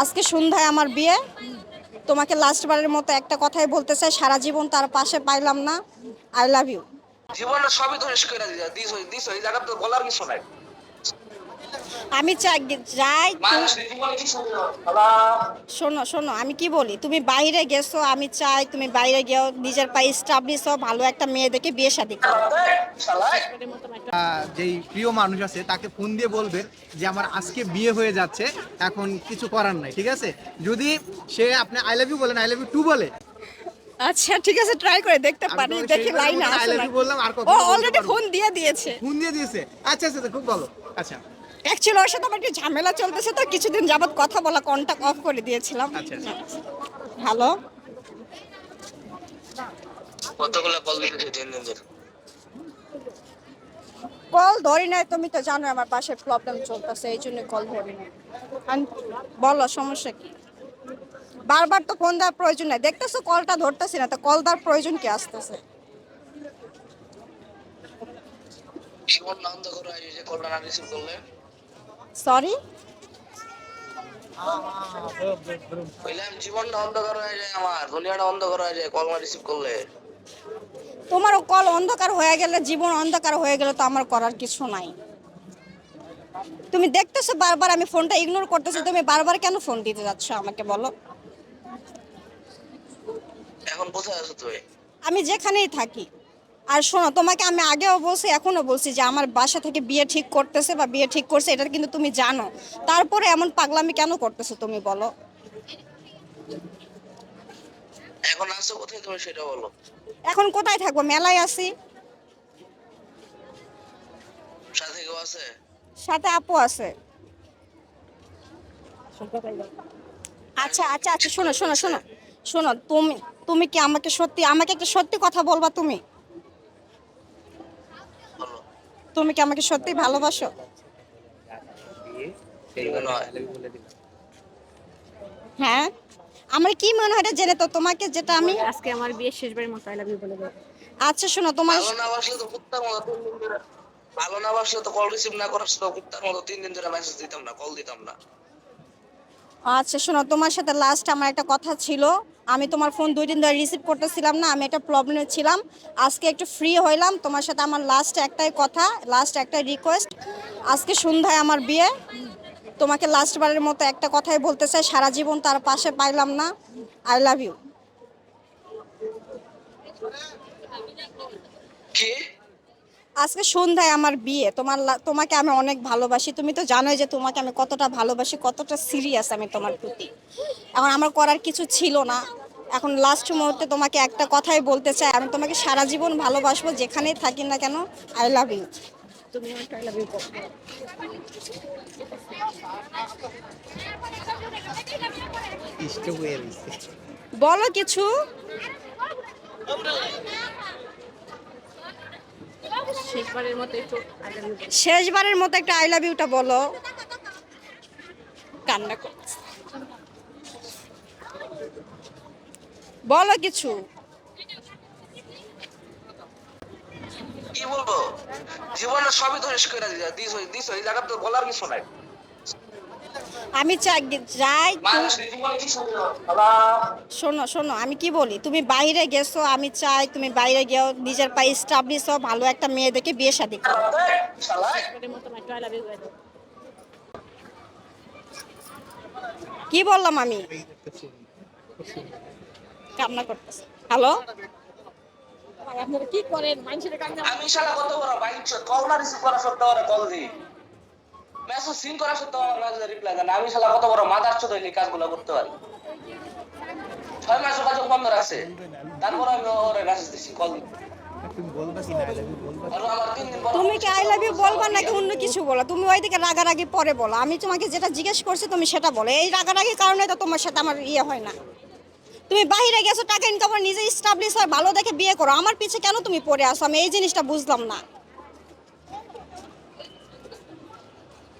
আজকে সন্ধ্যায় আমার বিয়ে। তোমাকে লাস্টবারের মতো একটা কথাই বলতে চাই, সারা জীবন তার পাশে পাইলাম না। আই লাভ ইউ জীবনটা সবই তো শেষ করে জায়গা তো বলার কিছু নাই। আমি চাই যাই শোনো শোনো আমি কি বলি? তুমি বাইরে গেছো আমি চাই তুমি বাইরে গিয়েও নিজের পায়ে স্টাবলিশ হও ভালো একটা মেয়ে দেখে বিয়ে শাদী করো। যেই প্রিয় মানুষ আছে তাকে ফোন দিয়ে বলবেন যে আমার আজকে বিয়ে হয়ে যাচ্ছে এখন কিছু করার নাই ঠিক আছে? যদি সে আপনি আই লাভ ইউ বলেন আই লাভ ইউ টু বলে। আচ্ছা ঠিক আছে ট্রাই করে দেখতে পারি দেখি লাইন আসে বললাম, আর ও অলরেডি ফোন দিয়ে দিয়েছে। ফোন দিয়ে দিয়েছে। আচ্ছা আচ্ছা আচ্ছা, খুব ভালো। আচ্ছা। অ্যাকচুয়ালি ওর সাথে আমার একটু ঝামেলা চলতেছে? তো কিছুদিন যাবত কথা বলা কন্টাক্ট অফ করে দিয়েছিলাম। আচ্ছা, আচ্ছা। হ্যালো। কতগুলো কল ধরে কল ধরি নাই তুমি তো জানো আমার পাশে প্রবলেম চলতেছে এই জন্য কল ধরি নাই। বলো সমস্যা কি? বারবার তো ফোন দেওয়ার প্রয়োজন নাই। দেখতেছো কলটা ধরতেছি না তো কল দেওয়ার প্রয়োজন কি আসতেছে? জীবন আনন্দ করে যে কলটা না রিসিভ করলে? সরি জীবনটা অন্ধকার হয়ে যায় আমার। দুনিয়াটা অন্ধকার হয়ে যায় কল না রিসিভ করলে। তোমারও কল অন্ধকার হয়ে গেলে জীবন অন্ধকার হয়ে গেলে তো আমার করার কিছু নাই। তুমি দেখতেছো বারবার আমি ফোনটা ইগনোর করতেছি তুমি বারবার কেন ফোন দিতে যাচ্ছ আমাকে বলো? এখন কোথায় আছো তুমি? আমি যেখানেই থাকি। আর শোনো তোমাকে আমি আগেও বলছি এখনও বলছি যে আমার বাসা থেকে বিয়ে ঠিক করতেছে বা বিয়ে ঠিক করছে এটা কিন্তু তুমি জানো। তারপরে এমন পাগলামি কেন করতেছো তুমি বলো? এখন আছো কোথায় তুমি সেটা বলো। এখন কোথায় থাকব? মেলায় আছি। সাথে কেউ আছে? সাথে আপু আছে। আচ্ছা আচ্ছা আচ্ছা শোনো শোনো শোনো শোনো তুমি তুমি কি আমাকে সত্যি আমাকে একটা সত্যি কথা বলবা তুমি বলো তুমি কি আমাকে সত্যি ভালোবাসো? হ্যাঁ? আমার কি মনে হয় জেনে তো তোমাকে যেটা আমি আজকে আমার বিয়ের শেষবারের মতো আই লাভ ইউ বলে দেবো আচ্ছা শোনো তোমার ভালো না বাসলে তো কুত্তার মতো তিন দিন ধরে ভালো না বাসলে তো কল রিসিভ না করার তো কুত্তার মতো তিন দিন ধরে মেসেজ দিতাম না কল দিতাম না। আচ্ছা শোনো তোমার সাথে লাস্ট আমার একটা কথা ছিল। আমি তোমার ফোন দুই দিন ধরে রিসিভ করতেছিলাম না, আমি একটা প্রবলেমে ছিলাম। আজকে একটু ফ্রি হইলাম, তোমার সাথে আমার লাস্ট একটাই কথা লাস্ট একটাই রিকোয়েস্ট আজকে সন্ধ্যায় আমার বিয়ে। তোমাকে লাস্টবারের মতো একটা কথাই বলতে চাই, সারা জীবন তার পাশে পাইলাম না। আই লাভ ইউ আজকে সন্ধ্যায় আমার বিয়ে। তোমার লা- তোমাকে আমি অনেক ভালোবাসি। তুমি তো জানোই যে তোমাকে আমি কতটা ভালোবাসি কতটা সিরিয়াস আমি তোমার প্রতি। এখন আমার করার কিছু ছিল না। এখন লাস্ট মুহূর্তে তোমাকে একটা কথাই বলতে চাই। আমি তোমাকে সারা জীবন ভালোবাসবো যেখানেই থাকি না কেন আই লাভ ইউ তুমি আই লাভ ইউ বলো। কিছু। শেষবারের মতো একটু আই লাভ ইউ শেষবারের মতো একটা আই লাভ ইউটা বলো। কান্না করছে বলো কিছু। কি বলব? জীবনটা সবই তো শেষ করে দিস দিস এই জায়গা তো বলার কিছু নাই। আমি চাই যাই শোনো শোনো আমি কি বলি? তুমি বাইরে গেছো আমি চাই তুমি বাইরে গিয়েও নিজের পায়ে স্টাবলিশ হও ভালো একটা মেয়ে দেখে বিয়ে শাদী করো। কি বললাম আমি? কান্না করতেছে। হ্যালো আপনারা কি করেন? মানুষের কাছে আমি শালা কত বড় বাইক কল না রিসিভ করা সত্ত্বেও কল দিই মেসেজ সিন করা সত্ত্বেও আমার মেসেজে রিপ্লাই দেন। আমি শালা কত বড় মাদার চোদ কাজগুলো করতে পারি? ছয় মাস যোগাযোগ বন্ধ রাখছে তারপর আমি ওরে মেসেজ দিছি কল তুমি কি আই লাভ ইউ বলবা নাকি অন্য কিছু বলো? তুমি ওইদিকে রাগারাগি পরে বলো। আমি তোমাকে যেটা জিজ্ঞেস করছি তুমি সেটা বলো। এই রাগারাগি কারণে তো তোমার সাথে আমার ইয়ে হয় না। তুমি বাইরে গেছো টাকা ইনকাম নিজে স্টাবলিশ হয় ভালো দেখে বিয়ে করো। আমার পিছে কেন তুমি পড়ে আসো আমি এই জিনিসটা বুঝলাম না।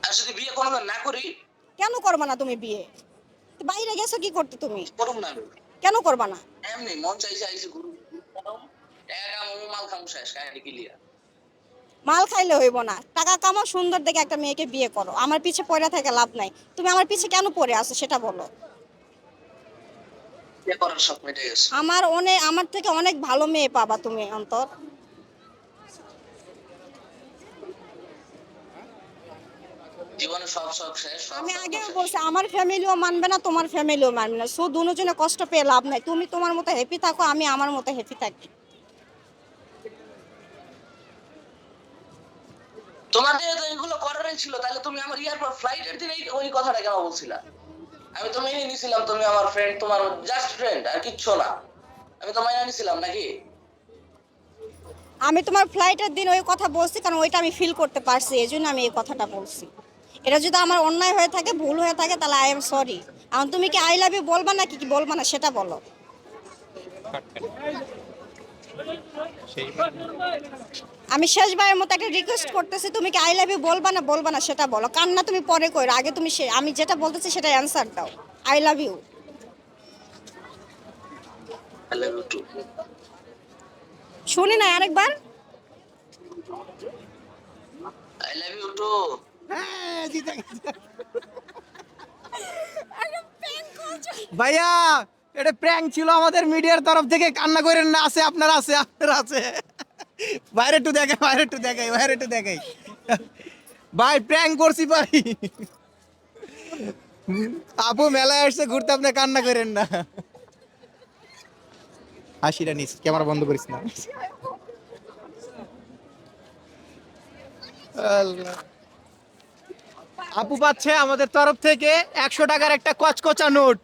আর যদি বিয়ে কোনোদিন না করি। কেন করবা না তুমি বিয়ে? বাইরে গেছো কি করতে তুমি? করুম না কেন করবা না? এমনি মন চাইছে আইসি গুরু টাকা মোমো মাল খামু শেষ কাহিনী ক্লিয়ার মাল খাইলে হইব না। টাকা কামাও সুন্দর দেখে একটা মেয়েকে বিয়ে করো। আমার পিছে পড়ে থেকে লাভ নাই। তুমি আমার পিছে কেন পড়ে আছো সেটা বলো। আমার অনেক আমার থেকে অনেক ভালো মেয়ে পাবা তুমি অন্তর। জীবনে সব সব শেষ আমি আগে বলছি আমার ফ্যামিলিও মানবে না তোমার ফ্যামিলিও মানবে না। সো দুজনে কষ্ট পেয়ে লাভ নাই। তুমি তোমার মতো হ্যাপি থাকো আমি আমার মতো হ্যাপি থাকি। তোমাদের তো এগুলো করারই ছিল তাহলে তুমি আমার এয়ারপোর্ট ফ্লাইটের দিন ওই কথাটা কেন বলছিলা? আমি তো মেনে নিছিলাম তুমি আমার ফ্রেন্ড তোমার জাস্ট ফ্রেন্ড আর কিচ্ছু না। আমি তো মেনে নিছিলাম নাকি? আমি তোমার ফ্লাইটের দিন ওই কথা বলছি কারণ ওইটা আমি ফিল করতে পারছি এই জন্য আমি এই কথাটা বলছি। এটা যদি আমার অন্যায় হয়ে থাকে, ভুল হয়ে থাকে, তাহলে আই এম সরি এখন তুমি কি আই লাভ ইউ বলবা না কি কি বলবা না সেটা বলো। আমি শেষবারের মতো একটা রিকোয়েস্ট করতেছি, তুমি কি আই লাভ ইউ বলবা না বলবা না সেটা বলো। কান্না তুমি পরে কইরো আগে তুমি আমি যেটা বলতেছি সেটা অ্যান্সার দাও। আই লাভ ইউ শুনি না আরেকবার। আই লাভ ইউ টু হ্যাঁ, জিতে গেছে। ভাইয়া এটা প্র্যাঙ্ক ছিল আমাদের মিডিয়ার তরফ থেকে কান্না করেন না আছে আপনার আছে আপনার আছে। বাইরে একটু দেখে বাইরে একটু দেখাই বাইরে একটু দেখাই ভাই প্র্যাঙ্ক করছি ভাই। আপু মেলায় আসছে ঘুরতে আপনি কান্না করেন না। হাসিটা নিস ক্যামেরা বন্ধ করিস না। আল্লাহ। আপু পাচ্ছে আমাদের তরফ থেকে একশো টাকার একটা কচকচা নোট।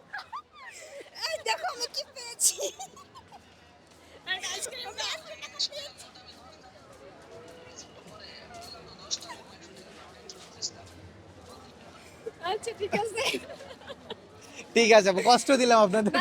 দেখো আমি কি পেয়েছি? আচ্ছা ঠিক আছে। ঠিক আছে কষ্ট দিলাম আপনাদের।